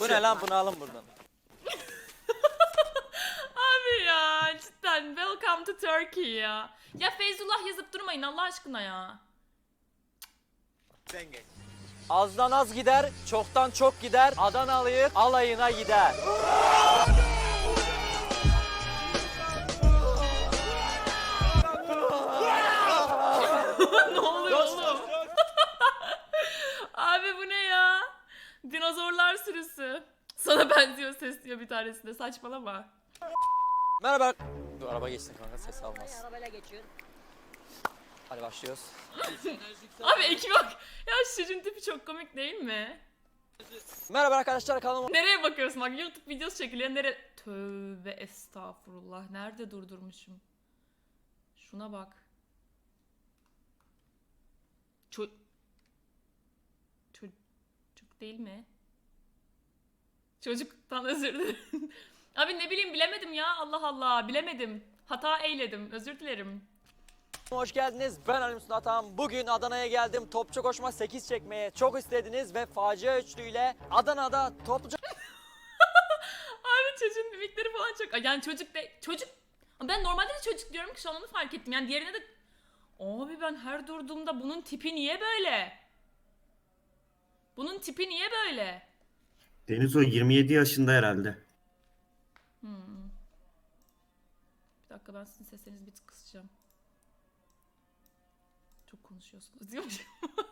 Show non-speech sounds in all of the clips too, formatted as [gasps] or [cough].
Bu ne lan bunu alın buradan. [laughs] Abi ya cidden welcome to Turkey ya. Ya Feyzullah yazıp durmayın Allah aşkına ya. Sen geç. Azdan az gider, çoktan çok gider. Adanalıyı alayına gider. [laughs] ne oluyor oğlum? Abi bu ne ya? Dinozorlar sürüsü. Sana benziyor ses diyor bir tanesi de saçmalama. Merhaba. Dur araba geçsin kanka ses almaz. Arabayla geçiyor. Hadi başlıyoruz. [laughs] Abi ekibe bak. Ya şu çocuğun tipi çok komik değil mi? Merhaba arkadaşlar kanalıma Nereye bakıyorsun bak YouTube videosu çekiliyor nere... Tövbe estağfurullah. Nerede durdurmuşum? Şuna bak. Ço... Değil mi? Çocuktan özür dilerim. [laughs] Abi ne bileyim bilemedim ya Allah Allah bilemedim. Hata eyledim özür dilerim. hoş geldiniz. Ben Ali Mustafa Atan. Bugün Adana'ya geldim. Topçu koşma 8 çekmeye çok istediniz ve facia üçlüyle Adana'da topçu [laughs] Abi çocuğun mimikleri falan çok... Yani çocuk de... Çocuk... Ben normalde de çocuk diyorum ki şu an onu fark ettim. Yani diğerine de... Abi ben her durduğumda bunun tipi niye böyle? Bunun tipi niye böyle? Deniz o 27 yaşında herhalde. Hmm. Bir dakika ben sizin seslerinizi bir tık kısacağım. Çok konuşuyorsunuz diyormuşum.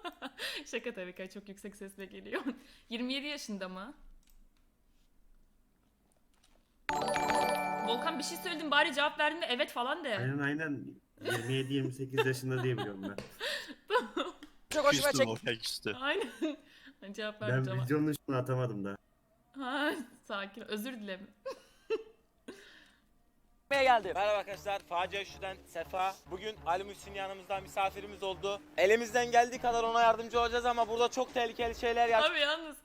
[laughs] Şaka tabii ki çok yüksek sesle geliyor. [laughs] 27 yaşında mı? Volkan bir şey söyledim bari cevap verdiğinde evet falan de. Aynen aynen 27-28 yaşında diye biliyorum ben. [laughs] koşmaya Küstüm o pek küstü. Aynen. Cevap Ben vermeyeceğim. ama. videonun üstüne atamadım da. Ha, sakin. Özür dilerim. [laughs] geldim. Merhaba arkadaşlar, Facia Üçlü'den Sefa. Bugün Ali Muhsin yanımızda misafirimiz oldu. Elimizden geldiği kadar ona yardımcı olacağız ama burada çok tehlikeli şeyler Abi yalnız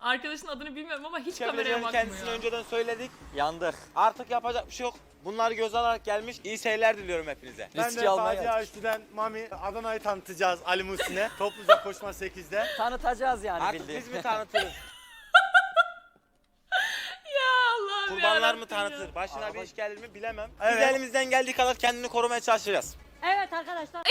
arkadaşın adını bilmiyorum ama hiç kameraya bakmıyor. kendisine önceden söyledik. Yandık. Artık yapacak bir şey yok. Bunları göz alarak gelmiş. İyi seyirler diliyorum hepinize. Ben Riski de almaya Facia geldik. Üçlü'den Mami Adana'yı tanıtacağız Ali Muhsin'e. [laughs] Topluca koşma 8'de. Tanıtacağız yani Artık bildiğin. biz mi tanıtırız? [laughs] Ya Allah'ım Kurbanlar yarabbim mı ya. tanıtır? Başına bir iş gelir mi bilemem. Evet. Biz elimizden geldiği kadar kendini korumaya çalışacağız. Evet arkadaşlar. [laughs]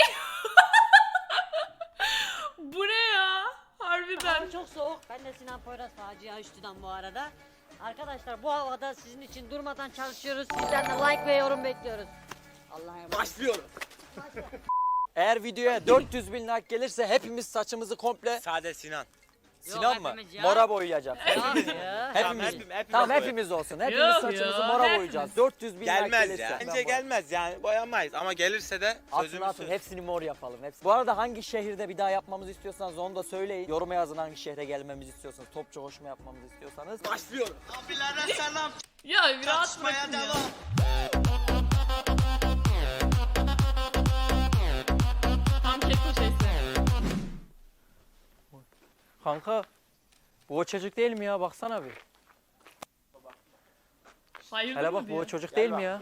Bu ne ya? Harbiden. Hava çok soğuk. Ben de Sinan Poyraz facia üstüden bu arada. Arkadaşlar bu havada sizin için durmadan çalışıyoruz. Sizden de like ve yorum bekliyoruz. Allah'a emanet. Başlıyoruz. Eğer videoya 400 bin like gelirse hepimiz saçımızı komple Sade Sinan. Sinan mı? hepimiz ya. Mora boyayacağız. Ya, ya. Tamam, Hepimiz. hepim- hepimiz tamam hepimiz olsun. Hepimiz Yok saçımızı ya, mora hepimiz. boyayacağız. 400 bin like Gelmez gelirse. ya. Ben Bence boyarım. gelmez yani boyamayız ama gelirse de Atın sözümüz atın söz. hepsini mor yapalım. Hepsi. Bu arada hangi şehirde bir daha yapmamızı istiyorsanız onu da söyleyin. Yoruma yazın hangi şehre gelmemizi istiyorsanız. Topçu koşma yapmamızı istiyorsanız. Başlıyoruz. Abilere selam. Ya bir rahat bırakın ya. Tam Kanka bu o çocuk değil mi ya baksana bir. Hayırdır Hele bak bu o çocuk değil mi ya?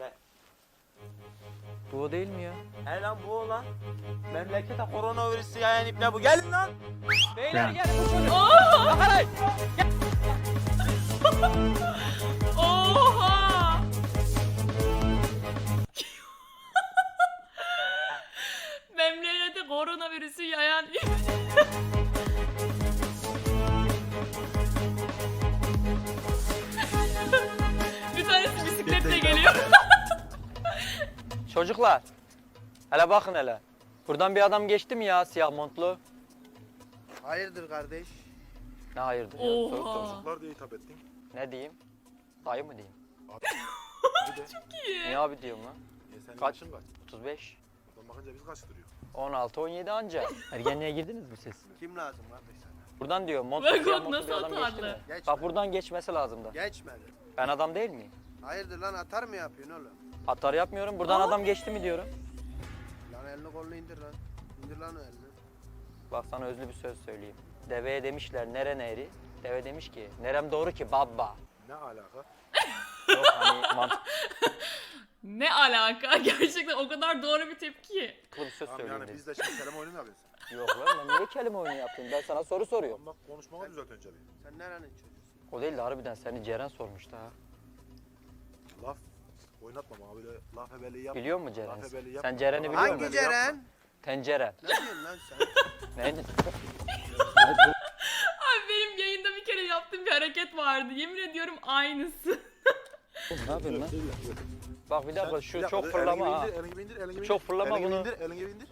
Bu o değil mi ya? He lan bu o lan. Memlekete koronavirüsü yayan ipne bu. Gelin lan. Beyler gelin bu çocuk. Yakalayın. Oha! [laughs] [laughs] Memlekete koronavirüsü yayan Bir Çocuklar. Hele bakın hele. Buradan bir adam geçti mi ya siyah montlu? Hayırdır kardeş? Ne hayırdır ya? Soğuk soğuk. Çocuklar diye hitap ettin. Ne diyeyim? Dayı mı diyeyim? [laughs] İyi. Niye abi diyorum lan? E senin Kaç? yaşın kaç? 35. Oradan bakınca biz kaç duruyor? 16 17 anca. Ergenliğe girdiniz mi siz? Kim lazım kardeş sana? Buradan diyor montlu Bak siyah bak montlu nasıl bir adam geçti atarlı. mi? Geçmedi. Bak buradan geçmesi lazım da. Geçmedi. Ben adam değil miyim? Hayırdır lan atar mı yapıyorsun oğlum? Atar yapmıyorum. Buradan adam geçti mi diyorum. Lan elini kolunu indir lan. İndir lan o elini. Bak sana özlü bir söz söyleyeyim. Deveye demişler nere neri? Deve demiş ki nerem doğru ki baba. Ne alaka? Yok hani mantıklı [laughs] Ne alaka? [laughs] Gerçekten o kadar doğru bir tepki. ki. bir söz Tamam söyleyeyim yani dedim. biz de şimdi kelime oyunu mu yapıyorsun? Yok lan ben niye kelime oyunu yapayım? Ben sana soru soruyorum. Bak konuşmanı düzelt önce bir. Sen nerenin çocuğusun? O değil de harbiden seni Ceren sormuştu ha. Laf oynatma bana böyle laf hebeliği yapma. Biliyor? Laf hebeliği yapma. Sen Ceren'i biliyor musun? Hangi Ceren? Tencere. Ne diyorsun lan sen? [laughs] Ne? Abi benim yayında bir kere yaptığım bir hareket vardı. Yemin ediyorum aynısı. ne yapıyorsun lan? Bak bir dakika şu çok elini fırlama ha. elini indir, elini Çok indir. fırlama elini bunu. Indir, elini indir.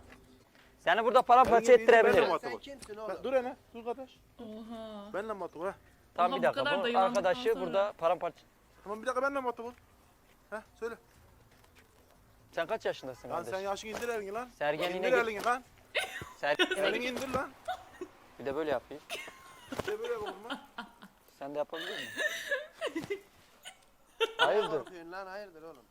Seni burada paramparça Elini indir, ettirebilir. benimle muhatap ol. Ben- Dur hele, dur kardeş. Oha. Benle ol. ha. Tamam bir dakika kadar bu dayılandıktan arkadaşı burada paramparça... Tamam bir dakika benle muhatap ol. Heh söyle. Sen kaç yaşındasın Lan sen kardeş? yaşını indir elini lan. Sergen İndir yine elini lan. Sergen Elini indir lan. bir de böyle yapayım. Bir de böyle yapalım lan. Sen de yapabilir misin? Hayırdır? yapıyorsun lan hayırdır oğlum?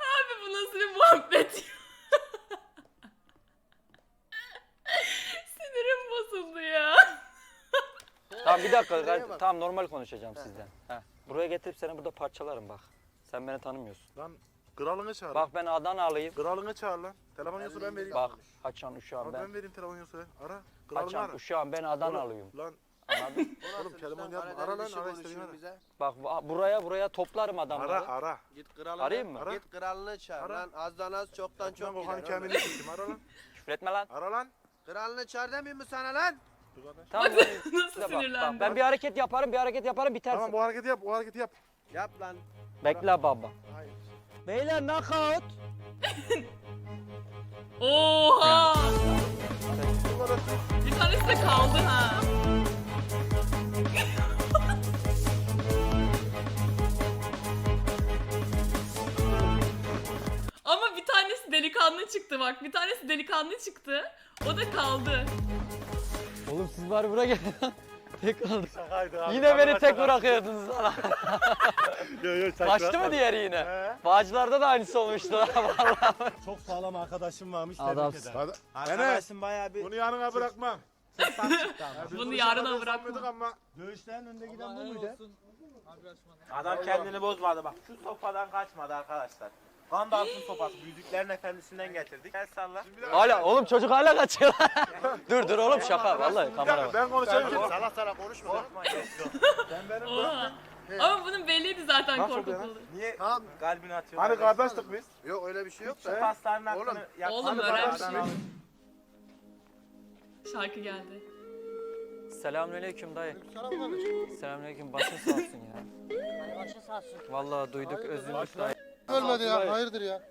Abi bu nasıl bir muhabbet ya? Sinirim bozuldu ya. Tamam bir dakika. Bak? Tamam normal konuşacağım sizden. Heh. Buraya getirip seni burada parçalarım bak. Sen beni tanımıyorsun. Lan kralını çağır. Bak ben Adanalıyım. Kralını çağır lan. Telefon yoksa ben vereyim. Bak açan uşağım Abi ben. ben vereyim telefon yoksa. Ara. Kralını Açan ara. uşağım ben Adanalıyım. Lan Anladın? [laughs] Oğlum, kelime yapma. Ara lan, ara istediğini ara. bize. Bak bu- buraya buraya toplarım adamları. ara ara. Git kralını. Arayayım mı? Ara. Git kralını çağır Ara. lan. Azdan az çoktan Çok çok Okan gider. oğlum. kendini siktim. Ara lan. [laughs] Küfür etme lan. Ara lan. Kralını çağır demeyeyim mi sana lan? Dur kardeş. Tamam. [laughs] Nasıl bak, bak, sinirlendi? ben bir hareket yaparım, bir hareket yaparım bitersin. Tamam bu hareketi yap. Bu hareketi yap. Yap lan. Bekle baba. Hayır. Beyler knockout. [laughs] Oha! Bir tanesi de kaldı ha. [laughs] Ama bir tanesi delikanlı çıktı bak. Bir tanesi delikanlı çıktı. O da kaldı. Oğlum siz bari buraya gelin. [laughs] tek kaldık. Şakaydı abi. Yine beni tek bırakıyordunuz lan. [laughs] [laughs] Yo yo sen Kaçtı mı diğeri yine? Bağcılarda da aynısı olmuştu. Vallahi. Çok sağlam arkadaşım varmış Adamsın. tebrik. Enes Arkadaşım bayağı bir bunu yanına bırakmam. çıktı Bunu yarına bırakma. ama. Dövüşlerin önünde giden bu muydu? Adam kendini bozmadı bak. Şu sopadan kaçmadı arkadaşlar. Gandalf'ın sopası. Büyüdüklerin efendisinden getirdik. El salla. hala oğlum çocuk hala kaçıyor. [laughs] dur dur oğlum şaka vallahi kamera var. Ben konuşayım. Salak salak konuşma lan. Oha. Ama bunun belliydi zaten korkutuldu. Niye Tamam. kalbini atıyor? Hani kardeştik biz. Yok öyle bir şey yok da. Pasların hakkını Oğlum. yap. Oğlum öyle bir şey. Şarkı geldi. Selamünaleyküm dayı. Selamünaleyküm başın sağ olsun ya. Başın sağ olsun. Vallahi duyduk üzüldük dayı. Ölmedi ya, hayırdır ya?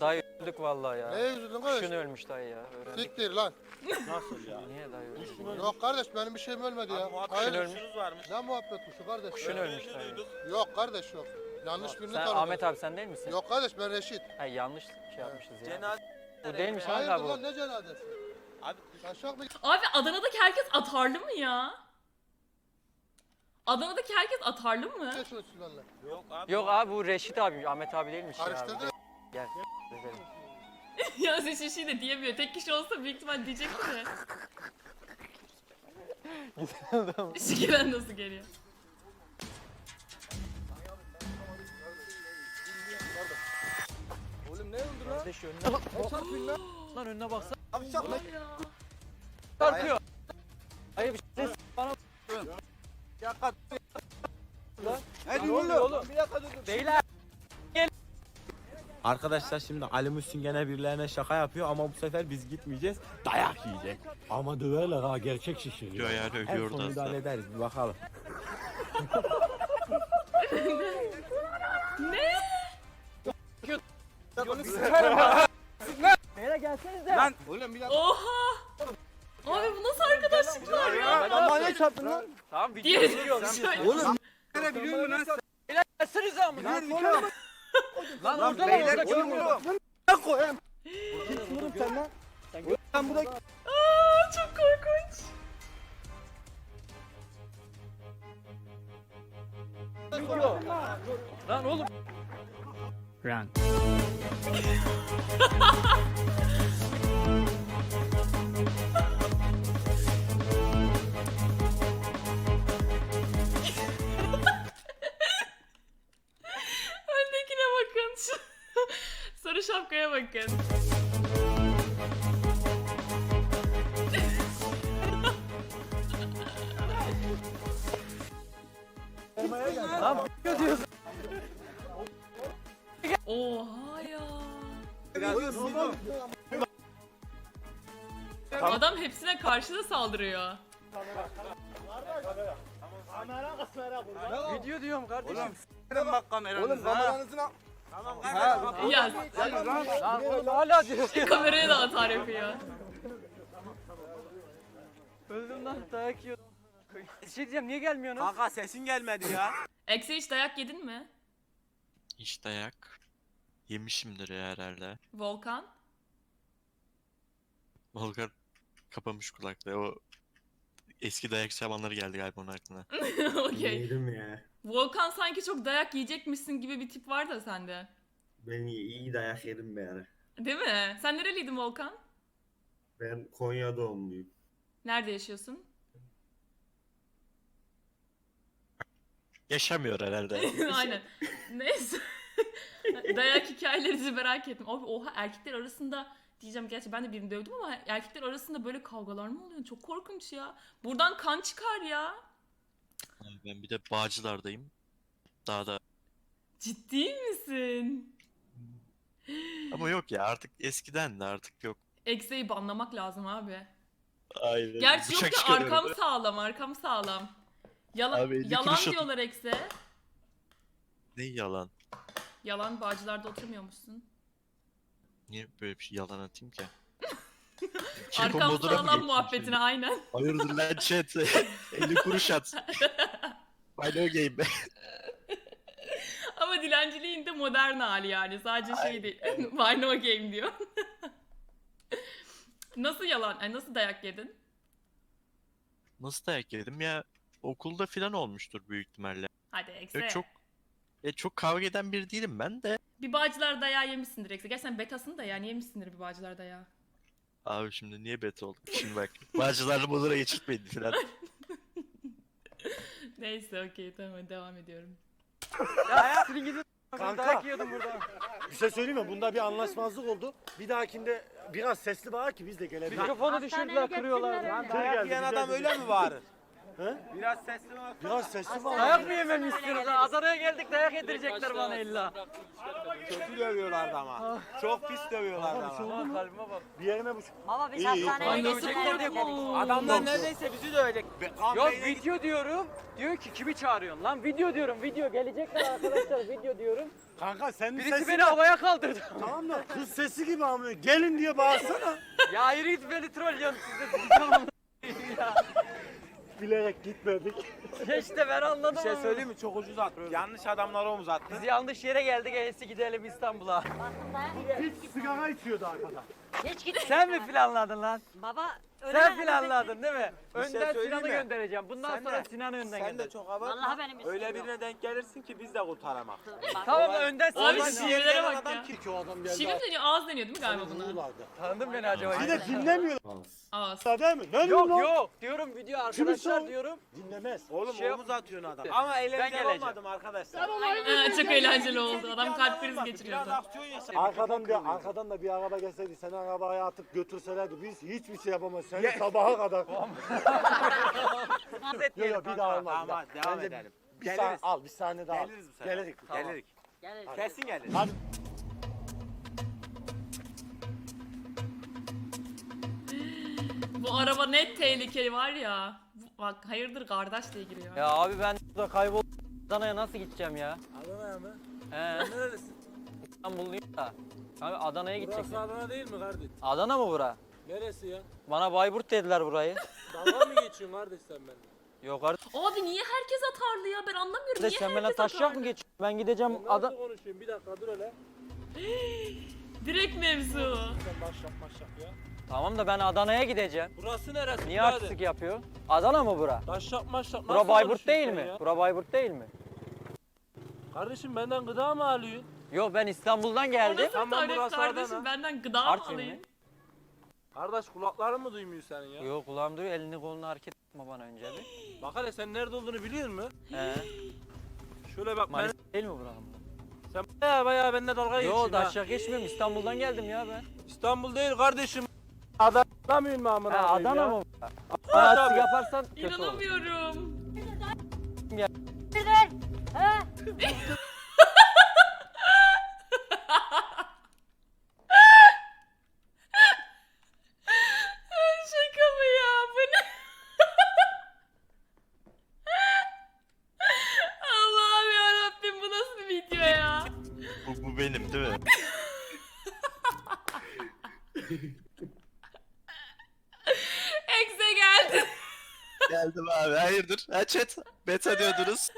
Dayı üzüldük vallahi ya. Neye üzüldün kardeş? Kuşun ölmüş dayı ya. Öğrendik. Siktir lan. Nasıl ya? Niye dayı ölmüş? Yok kardeş benim bir şeyim ölmedi ya. Kuşun Hayır. ölmüş. Varmış. Ne muhabbet kuşu kardeş? Kuşun ölmüş dayı. Yok kardeş yok. Yanlış birini Sen tanıdın. Ahmet abi sen değil misin? Yok kardeş ben Reşit. Ha yanlış şey yapmışız ya. Cenaze. Bu değilmiş Ahmet Hayırdır abi lan bu. ne cenazesi? Abi Taşak mı? Abi Adana'daki herkes atarlı mı ya? Adana'daki herkes atarlı mı? Yok abi. Yok abi bu Reşit abi Ahmet abi değilmiş ya. Karıştırdın. Gel. [laughs] Gezelim. ya sen şey de diyemiyor. Tek kişi olsa büyük ihtimal diyecekti de. [laughs] [laughs] Şikiren nasıl geliyor? Kardeş önüne bak. Lan önüne baksana. Var ya. Çarpıyor. Hayır bir şey Beyler. Arkadaşlar şimdi Ali Müslüm gene birilerine şaka yapıyor ama bu sefer biz gitmeyeceğiz. Dayak yiyecek. Ama döverler ha gerçek şişiriyor. En son müdahale ederiz bir bakalım. Beyler gelsenize. Oha! Abi bu nasıl arkadaşlıklar ya? Lan çarptın lan? Tamam video Diğeri çekiyorum. Oğlum. Gelsenize ama. Lan orada lan orada görmüyorum. Aa, çok korkunç. Lan oğlum. Öndekine [laughs] şapkaya bakın. Oha ya. Adam hepsine karşı da saldırıyor. Kamera kamera. Video diyorum kardeşim. Oğlum bak kameranıza. Oğlum kameranızın ya Lan oğlum hala diyor. kameraya da atar yapıyor. Öldüm lan dayak yiyordum. Bir şey diyeceğim niye gelmiyorsunuz? Kanka sesin gelmedi ya. Ekse hiç dayak yedin mi? Hiç dayak yemişimdir ya herhalde. Volkan? Volkan kapamış kulaklığı. O eski dayak zamanları geldi galiba onun aklına. [laughs] Okey. Yedim ya. Volkan sanki çok dayak yiyecekmişsin gibi bir tip var da sende. Ben iyi, iyi dayak yedim ara. Değil mi? Sen nereliydin Volkan? Ben Konya doğumluyum. Nerede yaşıyorsun? Yaşamıyor herhalde. [laughs] Aynen. Neyse. [laughs] Dayak hikayelerinizi merak ettim. Oha, oha erkekler arasında diyeceğim gerçi ben de birini dövdüm ama erkekler arasında böyle kavgalar mı oluyor? Çok korkunç ya. Buradan kan çıkar ya. Ben bir de Bağcılar'dayım. Daha da Ciddi misin? ama yok ya artık eskiden de artık yok. Ekseyi banlamak lazım abi. Aynen. Gerçi yok da çıkarıyorum. arkam sağlam, arkam sağlam. Yalan, Abi, elli yalan kuruş diyorlar ekse. Ne yalan? Yalan bağcılarda oturmuyormuşsun. Niye böyle bir şey yalan atayım ki? [laughs] Arkam sağlam muhabbetine aynen. Hayırdır lan chat? [laughs] 50 kuruş at. I know game. Ama dilenciliğin de modern hali yani. Sadece şey değil. [laughs] Why no game diyor. [laughs] nasıl yalan? Ay nasıl dayak yedin? Nasıl dayak yedim ya? Okulda filan olmuştur büyük ihtimalle. Hadi ekse. Ya çok ya çok kavga eden biri değilim ben de. Bir bağcılar dayağı yemişsindir ekse. Gerçekten betasını da yani yemişsindir bir bağcılar dayağı. Abi şimdi niye bet olduk? Şimdi bak. Bağcılarla bunlara geçirtmeyin filan. [laughs] Neyse okey tamam devam ediyorum. Ya sizin gidin. Kanka. Dayak yiyordum burada. Bir şey söyleyeyim mi? Bunda bir anlaşmazlık oldu. Bir dahakinde biraz sesli bağır ki biz de gelebiliriz. Mikrofonu düşürdüler kırıyorlar. Dayak yiyen adam öyle mi bağırır? He? Biraz sesli bak. Biraz sesli bağır. Dayak mı yememi istiyoruz? ha? Adana'ya geldik dayak yedirecekler bana illa. Kötü dövüyorlardı ama. Çok pis şey ama. Kalbime bak. Bir yerime bu. Baba biz hastaneye dedik. Adamlar neredeyse bizi dövecek. Yok video diyorum. Diyor ki kimi çağırıyorsun lan? Video diyorum video. Gelecekler arkadaşlar video diyorum. Kanka senin Birisi sesin... beni havaya kaldırdı. Tamam da kız sesi gibi ama gelin diye bağırsana. ya yürü git beni trollüyorsun siz de. [laughs] Bilerek gitmedik. İşte ben anladım. Bir şey söyleyeyim mi? Çok ucuz attı. Yanlış adamlara omuz attı. Biz yanlış yere geldik. İyisi gidelim İstanbul'a. Hiç sigara içiyordu arkada. Geç git. Sen mi planladın lan? Baba Sen planladın değil mi? Bir şey Önden söyleyeyim Sinan'ı mi? göndereceğim. Bundan Sen sonra de- Sinan'ı önden Sen de çok abartma. Vallahi benim Öyle isteğim birine denk gelirsin ki biz de kurtaramak. Tamam önden Abi Sinan'ı sinirlere bak ya. Ki o adam geldi. Şirin deniyor ağız deniyor değil mi galiba buna? Tanıdın beni acaba? Bir de dinlemiyor. Ağız. Değil mi? Ne Yok diyorsun lan? yok diyorum video arkadaşlar sor? diyorum. Dinlemez. Oğlum Şey omuz atıyorsun adam. Ama eğlenceli geleceğim. olmadım arkadaşlar. Ha, çok eğlenceli oldu. Adam kalp krizi Biraz geçiriyordu. aksiyon yaşadık. Arkadan bir arkadan da bir araba gelseydi seni arabaya atıp götürselerdi biz hiçbir şey yapamaz. Seni sabaha kadar. [laughs] Yok yok bir daha olmaz. Tamam hadi devam Bence edelim. Bir saniye Geliriz. al bir saniye daha. al. Geliriz bu sefer. Gelirik. Gelirik. Gel. Kesin geliriz. Hadi. Bu araba net tehlikeli var ya. Bu- Bak hayırdır kardeş diye giriyor. Ya abi ben burada kayboldum. Adana'ya nasıl gideceğim ya? Adana'ya mı? He. Neredesin? İstanbulluyum da. Abi Adana'ya gidecek. Burası Adana değil mi kardeş? Adana mı bura? Neresi ya? Bana Bayburt dediler burayı. [laughs] Dalga mı geçiyorsun kardeş sen benimle? Yok kardeş Abi niye herkes atarlı ya ben anlamıyorum. Niye sen bana herkes taşacak atarlı? mı geçiyorsun? Ben gideceğim Nasıl Ada... konuşuyorsun? Bir dakika dur hele. [gasps] Direkt mevzu. Sen başlap ya. Tamam da ben Adana'ya gideceğim. Burası neresi? Niye birader? artistik yapıyor? Adana mı bura? Başlap başlap. Bura nasıl Bayburt konuşuyorsun değil sen mi? ya? Bura Bayburt değil mi? Kardeşim benden gıda mı alıyorsun? Yok ben İstanbul'dan geldim. nasıl Tamam, tarif burası kardeşim Adana. benden gıda mı Artvin alayım? Kardeş kulakların mı duymuyor senin ya? Yok kulağım duyuyor elini kolunu hareket etme bana önce bir. Bak hele sen nerede olduğunu biliyor musun? He. Şöyle bak ben... Değil mi buranın? Sen baya baya benimle dalga Yo geçiyorsun da ha. aşağı geçmiyorum İstanbul'dan geldim ya ben. İstanbul değil kardeşim. Adana mıyım mı amına Ha koyayım Adana ya? mı? Tabii. artistik yaparsan kötü olur. İnanamıyorum. He? [laughs] bu benim değil mi? Ekse geldi. Geldim abi hayırdır? Ha chat beta diyordunuz.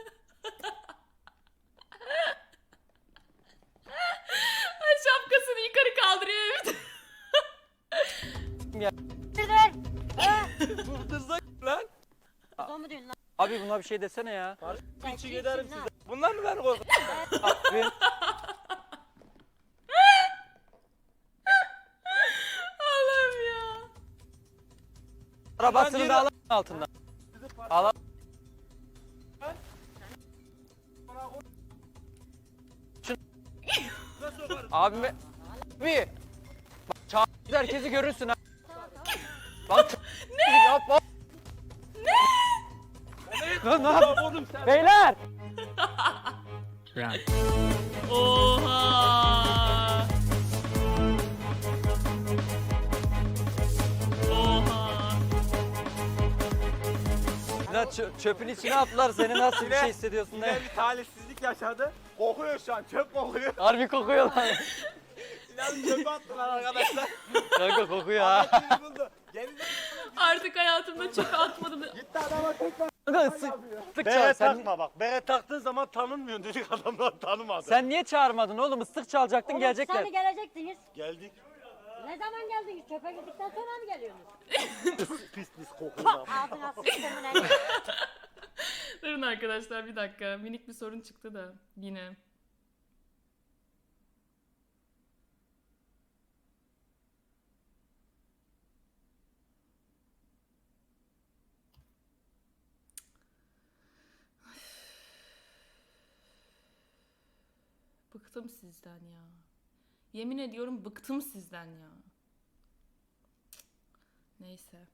Şapkasını yukarı kaldırıyor evet. Hızla lan. Diyorsun? Abi buna bir şey desene ya. Sen kimsin lan? size. Bunlar mı beni korkut? Abi. Arabasını da al altından. Al. Abime... Abi. Bak çağır herkesi görürsün ha. Bak ne? Yapma. Ne? Lan ne yapıyorsun sen? Beyler. Oha. Çö- çöpün içine attılar seni nasıl bir şey hissediyorsun Yine ne? bir talihsizlik yaşadı. Kokuyor şu an çöp kokuyor. Harbi kokuyor lan. Sinan'ın çöpe attılar arkadaşlar. Kanka kokuyor ha. Ahmet beni buldu. Gelin Artık hayatımda çöpe atmadım. gitti adama tekrar. Kanka sık. Sık çağır. Bere Sen, takma bak. Bere taktığın zaman tanınmıyorsun dedik adamlar tanımadı. sen niye çağırmadın oğlum? Islık çalacaktın Oğlum, gelecekler. Sen de gelecektiniz. Geldik. Ne zaman geldiniz? Çöpe gittikten sonra mı geliyorsunuz? Pis pis kokuyor. Ağzına sıçtımın eli. [laughs] Durun arkadaşlar bir dakika. Minik bir sorun çıktı da yine. Bıktım sizden ya. Yemin ediyorum bıktım sizden ya. Neyse.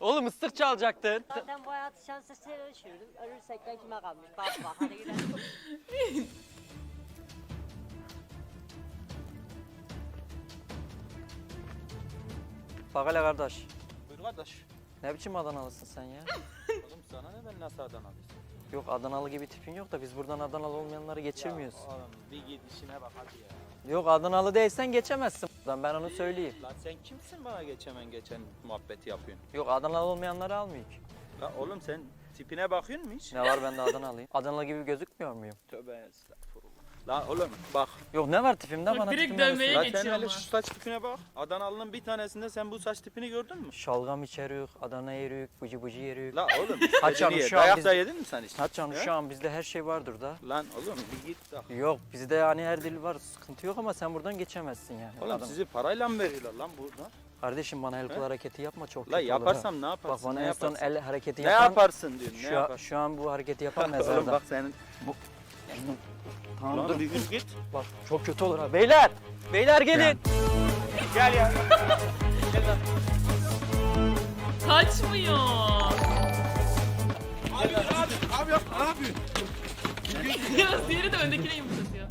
Oğlum ıslık çalacaktın. Zaten bu hayatı şans eseri. Ölürsek de kime kalmış? Bak bak hadi gidelim. [laughs] Bak hele kardeş. Buyur kardeş. Ne biçim Adanalısın sen ya? Oğlum sana ne ben nasıl Adanalıyım? Yok Adanalı gibi tipin yok da biz buradan Adanalı olmayanları geçirmiyoruz. Oğlum bir git işine bak hadi ya. Yok Adanalı değilsen geçemezsin buradan ben onu söyleyeyim. Lan sen kimsin bana geçemen geçen muhabbeti yapıyorsun? Yok Adanalı olmayanları almıyor ki. Lan oğlum sen tipine bakıyor musun hiç? Ne var bende Adanalıyım. Adanalı gibi gözükmüyor muyum? Tövbe estağfurullah. Lan oğlum bak. Yok ne var tipimde Bak, bana direkt tipimden dövmeye. Lan sen geçiyor hele ama. şu saç tipine bak. Adanalı'nın bir tanesinde sen bu saç tipini gördün mü? Şalgam içerik, Adana yerik, bıcı bıcı yerik. La oğlum yanlış ye. şu an Dayak biz- da yedin mi sen hiç? Haçan He? şu an bizde her şey vardır da. Lan oğlum bir git bak. Yok bizde yani her dil var sıkıntı yok ama sen buradan geçemezsin yani. Oğlum Adam- sizi parayla mı veriyorlar lan burada? Kardeşim bana el kol hareketi yapma çok La kötü olur ha. yaparsam ne Bak yaparsın? bana ne en son yaparsın? el hareketi Ne yapan yaparsın diyorum ne şu, an, yaparsın? şu an bu hareketi yapan [laughs] Oğlum mezarda. bak senin. Tamam Lan dur. bir gün git. Bak çok kötü olur ha. Beyler! Beyler gelin. Gel ya. [laughs] Kaçmıyor. Abi abi abi yap abi. ya diğeri de öndekine yumuşatıyor.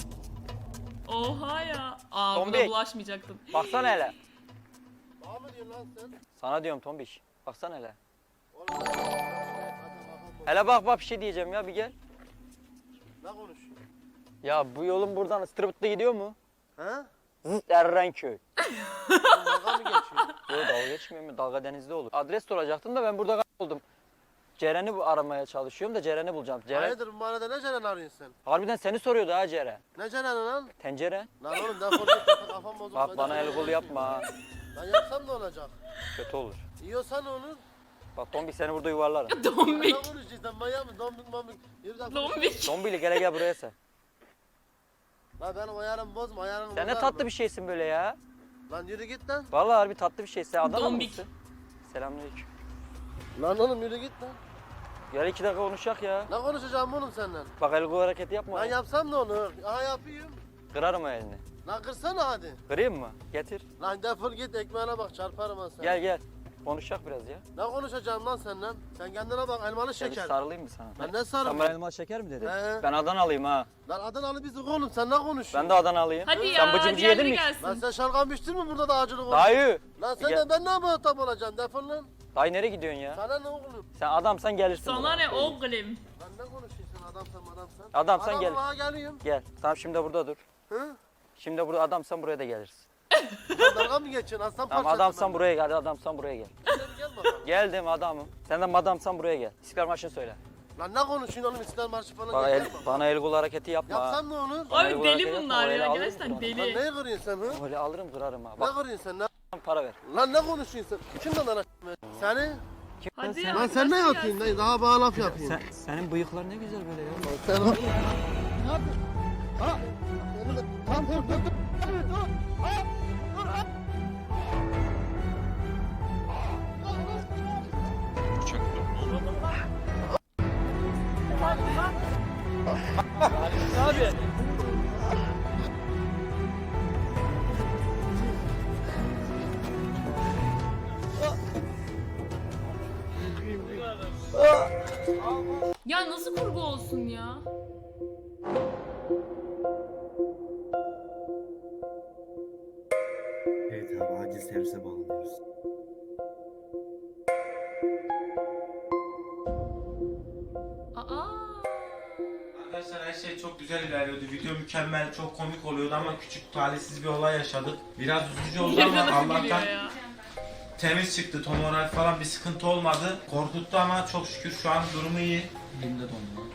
Oha ya. Aa buna Tombik. bulaşmayacaktım. Baksana hele. [laughs] Bana mı diyorsun lan sen? Sana diyorum Tombiş. Baksana hele. Oğlum. Hele bak bak bir şey diyeceğim ya bir gel. Ne konuşuyorsun? Ya bu yolun buradan Istrıbıt'ta gidiyor mu? Ha? Zıt Errenköy. [laughs] Dalga mı geçiyorsun? Yok dalga geçmiyor mu? Dalga denizde olur. Adres soracaktım da ben burada kayboldum. Ceren'i bu aramaya çalışıyorum da Ceren'i bulacağım. Ceren... Hayırdır bu manada ne Ceren arıyorsun sen? Harbiden seni soruyordu ha Ceren. Ne Ceren lan? Tencere. Lan oğlum defol git kafa- kafam bozuk. Bak bana el kolu yapma ha. Ben yapsam ne olacak? Kötü olur. Yiyorsan onu. Bak Tombik seni burada yuvarlarım. Ne Dombik. konuşuyorsun sen manyak mısın? Dombik. Yürü konuş. Dombik. Tombili gele gel buraya sen. Lan benim ayarımı bozma ayarını Sen ne tatlı bir şeysin böyle ya. Lan yürü git lan. Vallahi harbi tatlı bir şeysin. Sen Adana Dombik. mısın? Selamünaleyküm. Lan oğlum yürü git lan. Gel iki dakika konuşacak ya. Ne konuşacağım oğlum senden? Bak el kol hareketi yapma. Lan yapsam ne onu? Aha yapayım. Kırarım o elini. Lan kırsana hadi. Kırayım mı? Getir. Lan defol git ekmeğine bak çarparım ben sana. Gel gel. Konuşacak biraz ya. Ne konuşacağım lan senden? Sen kendine bak elmalı Gel bir şeker. sarılayım mı sana? Ben ne sarım? Sen bana elma şeker mi dedin? He. Ben Adanalıyım ha. Lan Adanalı bizi oğlum sen ne konuşuyorsun? Ben de Adanalıyım. Hadi Sen ya bıcı bıcı yedin mi? gelsin. Lan sen şalgam içtin mi burada da acılık olur? Dayı. Lan sen Gel. de ben ne muhatap olacağım defol lan. Dayı nereye gidiyorsun ya? Sana ne oğlum? Sen adamsan gelirsin. Sana buraya. ne oğlum? Lan ne konuşuyorsun adam? Adamsan adamsan. Adamsan Adam gel. olağa geliyorum. Gel. Tamam şimdi burada dur. Hı? Şimdi burada adamsan buraya da gelirsin. Dalga mı geçiyorsun aslan Tamam parçası adamsan buraya gel. Adamsan buraya gel. Gel, Gel bakalım. Geldim adamım. Sen de madamsan buraya gel. İstiklal Marşı'nı söyle. Lan ne konuşuyorsun oğlum İstiklal Marşı falan. Bana el, gel bakalım. bana el kul hareketi yapma. ha. Yapsam ne olur? Bana el Abi deli bunlar ya gerçekten. Lan deli. neye kırıyorsun sen hı? Öyle alırım kırarım ha. Ne Bak kırıyorsun sen? Ne? para ver. Lan ne konuşuyorsun sen? Kimden lan Seni? Kim Hadi sen? ya. Lan sen ne başla yapıyorsun? gelsin. lan? Daha bana laf yapıyorsun. Sen, senin bıyıklar ne güzel böyle ya. Sen Ne yapıyorsun? Ha? Tamam dur dur dur. Dur, dur. Ha? Abi. Ya nasıl kurgu olsun ya? Evet abi acil servise bağlanıyoruz. Şey çok güzel ilerliyordu. Video mükemmel, çok komik oluyordu ama küçük talihsiz bir olay yaşadık. Biraz üzücü oldu ama Allah'tan temiz çıktı. Tomoral falan bir sıkıntı olmadı. Korkuttu ama çok şükür şu an durumu iyi. Elimde dondu.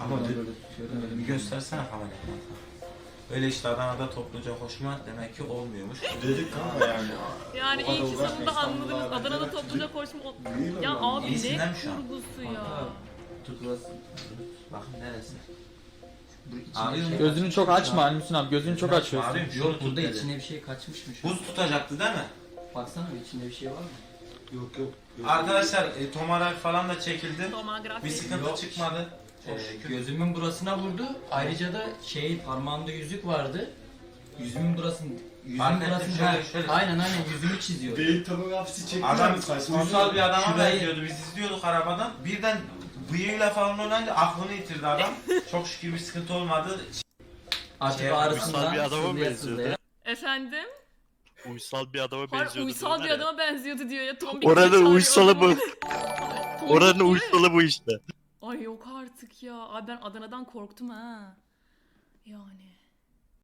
Ama bir, bir göstersene kamerayı. Öyle işte Adana'da topluca koşma demek ki olmuyormuş. Dedik ama yani. Yani iyi ki sonunda anladınız. Adana'da topluca koşma... Ya abi ne değil mi şu an? kurgusu ya? Bakın neresi? Gözünü çok açma Almüsün abi gözünü çok açıyorsun. Ağrıyor, şunu tut dedi. içine bir şey kaçmışmış. Buz tutacaktı değil mi? Baksana içinde bir şey var mı? Yok yok. Arkadaşlar e, tomoral falan da çekildi. Tomografi. Bir sıkıntı çıkmadı. Çok Ee, şükür. gözümün burasına vurdu. Ayrıca da şey parmağımda yüzük vardı. Yüzümün burasını yüzümün ettim, burasını şöyle, ha, şöyle. aynen aynen yüzümü çiziyor. Beyin tomografisi çekti. Adam uysal bir adama Şurayı- benziyordu. Biz izliyorduk arabadan. Birden bıyığıyla falan oynayınca aklını yitirdi adam. Çok şükür bir sıkıntı olmadı. Artık Şey, ağrısından uysal bir adama sızlaya benziyordu. sızlaya. Efendim? Uysal bir adama Har benziyordu. uysal diyorlar bir ya. adama benziyordu diyor ya. Tombik Oranın çağırıyor uysalı adamı. bu. Tombik Oranın değil mi? uysalı bu işte. Ay yok artık ya. Ay ben Adana'dan korktum ha. Yani.